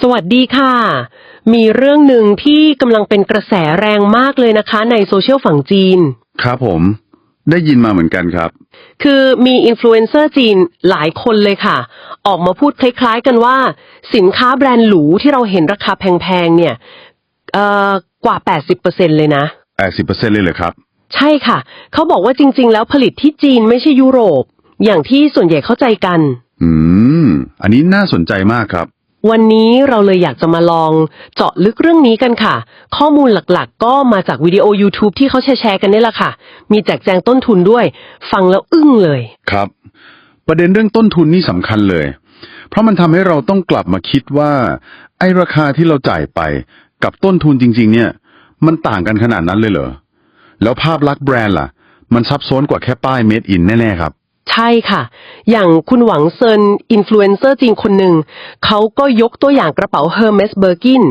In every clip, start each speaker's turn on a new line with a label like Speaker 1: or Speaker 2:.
Speaker 1: สวัสดีค่ะ มีเรื่องหนึ่งที่กำลังเป็นกระแสแรงมากเลยนะคะ ในโซเชียลฝั่งจีน
Speaker 2: ครับผม ได้ยินมาเหมือนกันครับ
Speaker 1: คือมีอินฟลูเอนเซอร์จีนหลายคนเลยค่ะ ออกมาพูดคล้ายๆกันว่า สินค้าแบรนด์หรูที่เราเห็นราคาแพงๆเนี่ยเอ่อกว่า 80%เลยนะ
Speaker 2: 80%เลยเหรอครับ
Speaker 1: ใช่ค่ะ เขาบอกว่าจริง ๆ แล้วผลิตที่จีนไม่ใช่ยุโรป อย่างที่ส่วนใหญ่เข้าใจกัน
Speaker 2: อืม อันนี้น่าสนใจมากครับ
Speaker 1: วันนี้เราเลยอยากจะมาลองเจาะลึกเรื่องนี้กันค่ะ ข้อมูลหลักๆ ก็มาจากวิดีโอ YouTube ที่เขาแชร์กันนี่แหละค่ะ มีแจกแจงต้นทุนด้วย ฟังแล้วอึ้งเลย
Speaker 2: ครับ ประเด็นเรื่องต้นทุนนี่สำคัญเลย เพราะมันทำให้เราต้องกลับมาคิดว่า ไอ้ราคาที่เราจ่ายไป กับต้นทุนจริง ๆ เนี่ย มันต่างกันขนาดนั้นเลยเหรอ แล้วภาพลักษณ์แบรนด์ล่ะ มันซับซ้อนกว่าแค่ป้าย made in แน่ๆครับ
Speaker 1: ช่ค่ะ อย่างคุณหวังเซินอินฟลูเอนเซอร์จีนคนหนึ่ง เขาก็ยกตัวอย่างกระเป๋า Hermes Birkin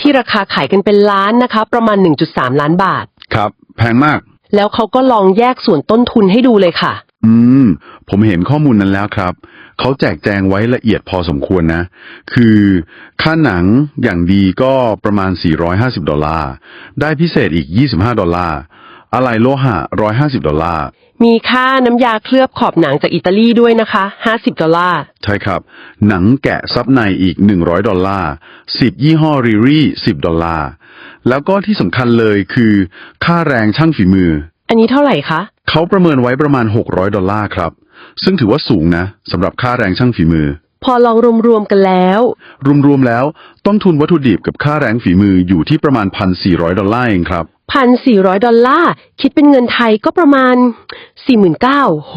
Speaker 1: ที่ราคาขายกันเป็นล้านนะคะ ประมาณ 1.3 ล้านบาท
Speaker 2: ครับ แพงมาก
Speaker 1: แล้วเขาก็ลองแยกส่วนต้นทุนให้ดูเลยค่ะ
Speaker 2: อืม ผมเห็นข้อมูลนั้นแล้วครับ เขาแจกแจงไว้ละเอียดพอสมควรนะ คือค่าหนังอย่างดีก็ประมาณ 450 ดอลลาร์ ได้พิเศษอีก 25 ดอลลาร์ อะไหล่โลหะ 150 ดอลลาร์
Speaker 1: มีค่าน้ำยาเคลือบขอบหนังจากอิตาลีด้วยนะคะ 50 ดอลลาร์
Speaker 2: ใช่ครับ หนังแกะซับในอีก 100 ดอลลาร์ 10 ยี่ห้อรีรี่10 ดอลลาร์ แล้วก็ที่สำคัญเลยคือ ค่าแรงช่างฝีมือ
Speaker 1: อันนี้เท่าไหร่คะ
Speaker 2: เขาประเมินไว้ประมาณ 600 ดอลลาร์ครับ ซึ่งถือว่าสูงนะสำหรับค่าแรงช่างฝีมือ
Speaker 1: พอลองรวมๆกันแล้ว
Speaker 2: รวมๆแล้ว ต้นทุนวัตถุดิบกับค่าแรงฝีมืออยู่ที่ประมาณ 1,400 ดอลลาร์เองครับ
Speaker 1: 1,400 ดอลลาร์ คิดเป็นเงินไทยก็ประมาณ 49,000โห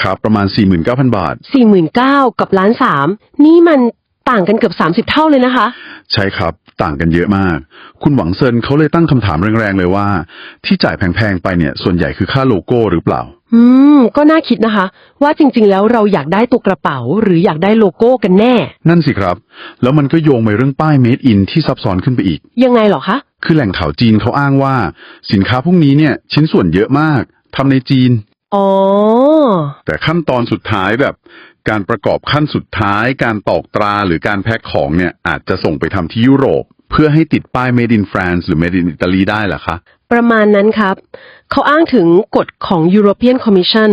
Speaker 2: ครับประมาณ 49,000 บาท
Speaker 1: 49,000 กับล้านสามนี่มันต่างกันเกือบ 30 เท่าเลยนะคะ
Speaker 2: ใช่ครับ ต่างกันเยอะมาก คุณหวังเซินเขาเลยตั้งคำถามแรงๆเลยว่า ที่จ่ายแพงๆไปเนี่ย ส่วนใหญ่คือค่าโลโก้หรือเปล่า
Speaker 1: อืม ก็น่าคิดนะคะ ว่าจริง ๆ แล้วเราอยากได้ตัวกระเป๋า หรืออยากได้โลโก้กันแน่
Speaker 2: นั่นสิครับ แล้วมันก็โยงไปเรื่องป้าย made in ที่ซับซ้อนขึ้นไปอีก
Speaker 1: ยังไงเหรอคะ
Speaker 2: คือแหล่งข่าวจีนเขาอ้างว่า สินค้าพวกนี้เนี่ย ชิ้นส่วนเยอะมากทำในจีน
Speaker 1: อ๋อ
Speaker 2: แต่ขั้นตอนสุดท้ายแบบ การประกอบขั้นสุดท้าย การตอกตราหรือการแพ็คของเนี่ยอาจจะส่งไปทำที่ยุโรป เพื่อให้ติดป้าย made in France หรือ made in Italy ได้เหรอคะ
Speaker 1: ประมาณนั้นครับ เขาอ้างถึงกฎของ European Commission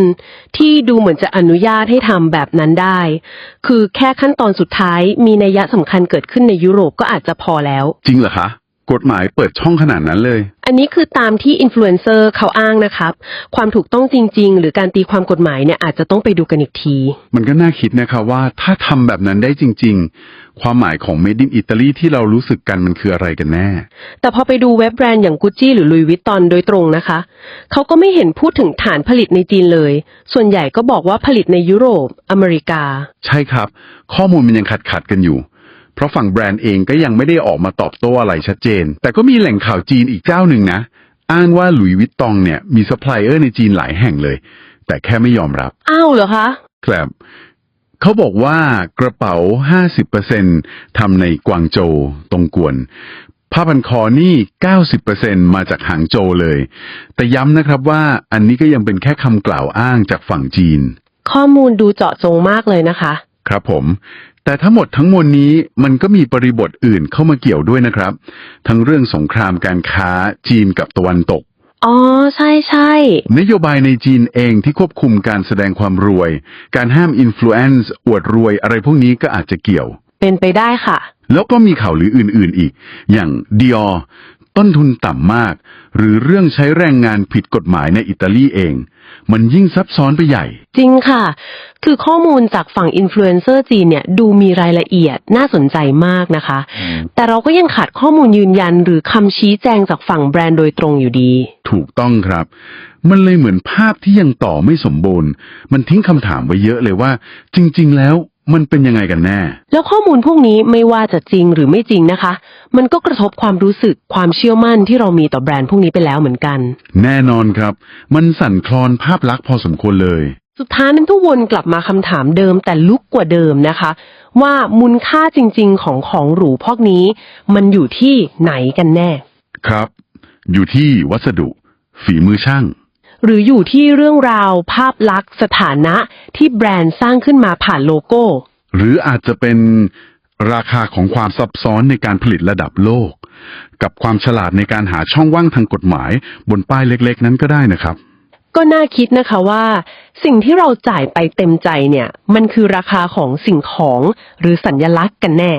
Speaker 1: ที่ดูเหมือนจะอนุญาตให้ทำแบบนั้นได้ คือแค่ขั้นตอนสุดท้ายมีนัยยะสำคัญเกิดขึ้นในยุโรปก็อาจจะพอแล้ว
Speaker 2: จริงเหรอคะ กฎหมายเปิดช่องขนาดนั้นเลย
Speaker 1: อันนี้คือตามที่อินฟลูเอนเซอร์เขาอ้างนะครับ ความถูกต้องจริง ๆ หรือการตีความกฎหมายเนี่ยอาจจะต้องไปดูกันอีกที
Speaker 2: มันก็น่าคิดนะคะว่าถ้าทำแบบนั้นได้จริง ๆ ความหมายของ made in Italy ที่เรารู้สึกกันมันคืออะไรกันแน่
Speaker 1: แต่พอไปดูเว็บแบรนด์อย่าง Gucci หรือ Louis Vuitton โดยตรงนะคะ เขาก็ไม่เห็นพูดถึงฐานผลิตในจีนเลย ส่วนใหญ่ก็บอกว่าผลิตในยุโรป อเมริกา
Speaker 2: ใช่ครับ ข้อมูลมันยังขัดขัดๆกันอยู่ เพราะฝั่งแบรนด์เองก็ยังไม่ได้ออกมาตอบโต้อะไรชัดเจน แต่ก็มีแหล่งข่าวจีนอีกเจ้าหนึ่งนะ อ้างว่าหลุยส์วิตตองเนี่ยมีซัพพลายเออร์ในจีนหลายแห่งเลย แต่แค่ไม่ยอมรับ
Speaker 1: อ้าวเหรอคะ
Speaker 2: ครับ เขาบอกว่ากระเป๋า 50%ทำในกวางโจวตรงกวนผ้าพันคอนี่ 90%มาจากหางโจวเลย แต่ย้ำนะครับว่าอันนี้ก็ยังเป็นแค่คำกล่าวอ้างจากฝั่งจีน
Speaker 1: ข้อมูลดูเจาะจงมากเลยนะคะ
Speaker 2: ครับผม แต่ทั้งหมดทั้งมวลนี้มันก็มีบริบทอื่นเข้ามาเกี่ยวด้วยนะครับ ทั้งเรื่องสงครามการค้าจีนกับตะวันตก
Speaker 1: อ๋อ ใช่ใช่
Speaker 2: นโยบายในจีนเองที่ควบคุมการแสดงความรวย การห้ามอินฟลูเอนซ์อวดรวยอะไรพวกนี้ก็อาจจะเกี่ยว
Speaker 1: เป็นไปได้ค่ะ
Speaker 2: แล้วก็มีข่าวลืออื่น ๆ อีก อย่างดิออ ต้นทุนต่ำมาก หรือเรื่องใช้แรงงานผิดกฎหมายในอิตาลีเอง มันยิ่งซับซ้อนไปใหญ่
Speaker 1: จริงค่ะ คือข้อมูลจากฝั่งอินฟลูเอนเซอร์จีนเนี่ยดูมีรายละเอียดน่าสนใจมากนะคะ แต่เราก็ยังขาดข้อมูลยืนยันหรือคำชี้แจงจากฝั่งแบรนด์โดยตรงอยู่ดี
Speaker 2: ถูกต้องครับ มันเลยเหมือนภาพที่ยังต่อไม่สมบูรณ์ มันทิ้งคำถามไว้เยอะเลยว่า จริง ๆ แล้ว มันเป็นยังไงกันแน่
Speaker 1: แล้วข้อมูลพวกนี้ไม่ว่าจะจริงหรือไม่จริงนะคะ มันก็กระทบความรู้สึกความเชื่อมั่นที่เรามีต่อแบรนด์พวกนี้ไปแล้วเหมือนกัน
Speaker 2: แน่นอนครับ มันสั่นคลอนภาพลักษณ์พอสมควรเลย
Speaker 1: สุดท้ายนั้นก็วนกลับมาคำถามเดิมแต่ลุกกว่าเดิมนะคะ ว่ามูลค่าจริง ๆ ของของหรูพวกนี้ มันอยู่ที่ไหนกันแน่
Speaker 2: ครับ อยู่ที่วัสดุ ฝีมือช่าง
Speaker 1: หรืออยู่ที่เรื่องราวภาพลักษณ์สถานะที่แบรนด์สร้างขึ้นมาผ่านโลโก้
Speaker 2: หรืออาจจะเป็นราคาของความซับซ้อนในการผลิตระดับโลก กับความฉลาดในการหาช่องว่างทางกฎหมาย บนป้ายเล็กๆ นั้นก็ได้นะครับ
Speaker 1: ก็น่าคิดนะคะว่า สิ่งที่เราจ่ายไปเต็มใจเนี่ย มันคือราคาของสิ่งของหรือสัญญลักษณ์กันแน่